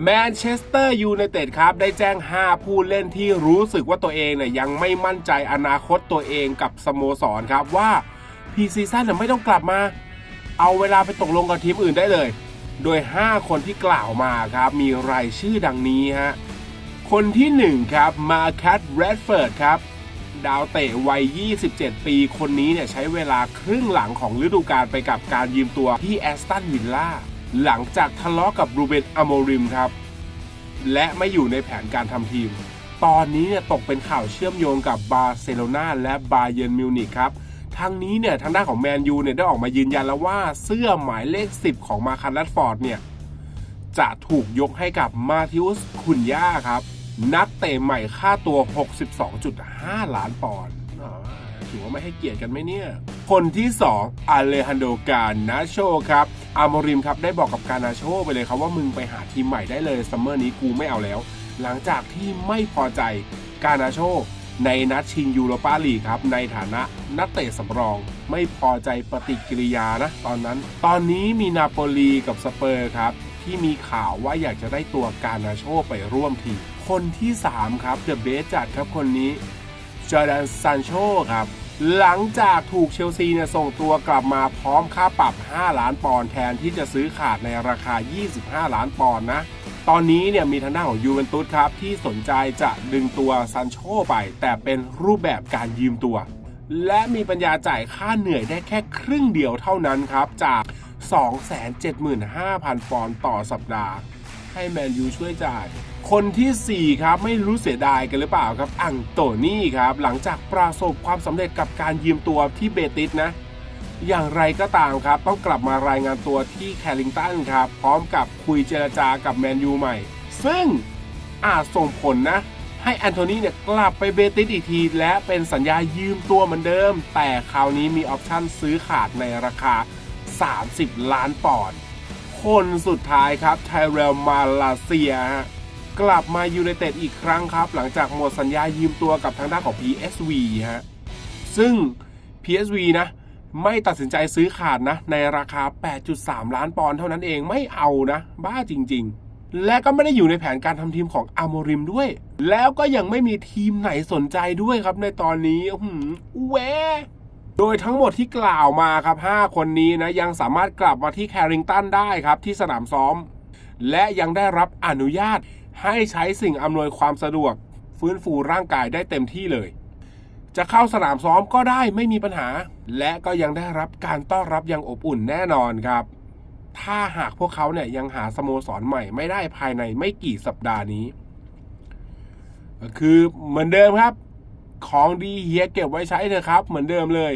แมนเชสเตอร์ยูไนเต็ดครับได้แจ้ง 5 ผู้เล่นที่รู้สึกว่าตัวเองเนี่ยยังไม่มั่นใจอนาคตตัวเองกับสโมสรครับว่าพีซีซั่นเนี่ยไม่ต้องกลับมา เอาเวลาไปตกลงกับทีมอื่นได้เลย โดย 5 คนที่กล่าวมาครับมีรายชื่อดังนี้ฮะ คนที่ 1 ครับมาคัตแรดเฟิร์ดครับ ดาวเตะวัย 27 ปีคนนี้เนี่ยใช้เวลาครึ่งหลังของฤดูกาลไปกับการยืมตัวที่แอสตันวิลล่า หลังจากทะเลาะกับรูเบนอโมริมครับ และไม่อยู่ในแผนการทำทีม ตอนนี้เนี่ยตกเป็นข่าวเชื่อมโยงกับบาร์เซโลนาและบาเยนมิวนิกครับทางนี้เนี่ยทางด้านของแมนยูเนี่ยได้ออกมายืนยันแล้วว่าเสื้อหมายเลข 10 ของมาคันแรดฟอร์ดเนี่ยจะถูกยกให้กับมาธิอุสคุนย่าครับ นักเตะใหม่ค่าตัว 62.5 ล้านปอนด์ถือว่าไม่ให้เกียรติกันไหมเนี่ย คนที่ 2อเลฮันโดกานาโชครับอาโมริมครับได้บอกกับกานาโชไปเลยครับว่ามึงไปหาทีมใหม่ได้เลยซัมเมอร์นี้กูไม่เอาแล้ว หลังจากที่ไม่พอใจกานาโชในนัดชิงยูโรปาลีครับ ในฐานะนักเตะสำรองไม่พอใจปฏิกิริยานะ ตอนนั้น ตอนนี้มีนาโปลีกับสเปอร์ครับ ที่มีข่าวว่าอยากจะได้ตัวกานาโชไปร่วมทีมคนที่ 3 ครับเดอะเบสจัดครับคนนี้จอร์แดนซานโชครับ หลังจากถูกเชลซีเนี่ยส่งตัวกลับมาพร้อมค่าปรับ 5 ล้านปอนด์แทนที่จะซื้อขาดในราคา 25 ล้านปอนด์นะ ตอนนี้เนี่ยมีทางด้านของยูเวนตุสครับ ที่สนใจจะดึงตัวซันโชไป แต่เป็นรูปแบบการยืมตัว และมีปัญญาจ่ายค่าเหนื่อยได้แค่ครึ่งเดียวเท่านั้นครับ จาก 275,000 ปอนด์ต่อสัปดาห์ ให้แมนยูช่วยจ่าย คนทีสี่ 4 ครับ ไม่รู้เสียดายกันหรือเปล่าครับ อังโตนี่ครับ หลังจากประสบความสำเร็จกับการยืมตัวที่เบติสนะ อย่างไรก็ตามครับ ต้องกลับมารายงานตัวที่แคลิงตันครับ พร้อมกับคุยเจรจากับแมนยูใหม่ ซึ่งอาจส่งผลนะ ให้แอนโทนีเนี่ยกลับไปเบติสอีกที และเป็นสัญญายืมตัวเหมือนเดิม แต่คราวนี้มีออปชั่นซื้อขาดในราคา 30 ล้านปอนด์คนสุดท้ายครับไทเรลมาลาเซียฮะ กลับมายูไนเต็ดอีกครั้งครับ หลังจากหมดสัญญายืมตัวกับทางด้านของ PSV ฮะซึ่ง PSV นะไม่ตัดสินใจซื้อขาดนะ ในราคา 8.3 ล้านปอนด์เท่านั้นเองไม่เอานะ บ้าจริง ๆ และก็ไม่ได้อยู่ในแผนการทำทีมของอามริมด้วย แล้วก็ยังไม่มีทีมไหนสนใจด้วยครับในตอนนี้หือแวโดยทั้งหมดที่กล่าวมาครับ 5 คนนี้นะ ยังสามารถกลับมาที่แคริงตันได้ครับ ที่สนามซ้อม และยังได้รับอนุญาต ให้ใช้สิ่งอำนวยความสะดวก ฟื้นฟูร่างกายได้เต็มที่เลย จะเข้าสนามซ้อมก็ได้ไม่มีปัญหา และก็ยังได้รับการต้อนรับอย่างอบอุ่นแน่นอนครับ ถ้าหากพวกเขาเนี่ยยังหาสโมสรใหม่ไม่ได้ภายในไม่กี่สัปดาห์นี้ คือเหมือนเดิมครับ ของดีเฮียเก็บไว้ใช้เถอะครับ เหมือนเดิมเลย